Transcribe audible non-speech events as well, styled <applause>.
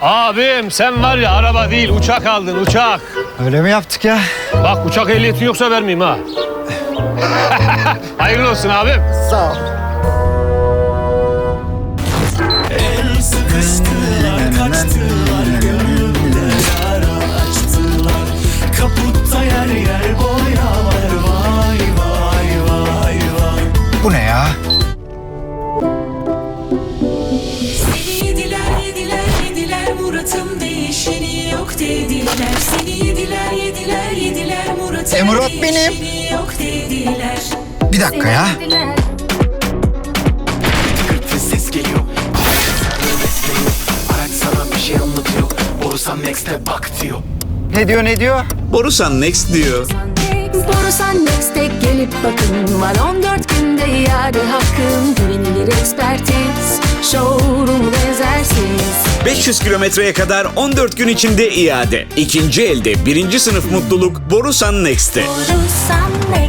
Abim sen var ya araba değil uçak aldın uçak. Öyle mi yaptık ya? Bak uçak ehliyetin yoksa vermeyeyim ha. <laughs> Hayırlı olsun abim. Sağ ol. El sıkıştılar kaçtılar gönlümde yara açtılar Kaputta yer yer boya var vay vay vay vay Bu ne ya? Murat'ım değişeni yok dediler. Seni yediler yediler yediler. Murat'ım E, Murat benim. yok dediler. Bir dakika ya. Tıkırtı ses geliyor. Araç sana bir şey anlatıyor. Borusan Next'e bak diyor. Ne diyor ne diyor? Borusan Next diyor. Borusan Next'e gelip bakın. Var 14 günde iade hakkın. Güvenilir ekspertiz. Benzersiz 500 kilometreye kadar 14 gün içinde iade. İkinci elde birinci sınıf mutluluk Borusan Next'te. Borusan Next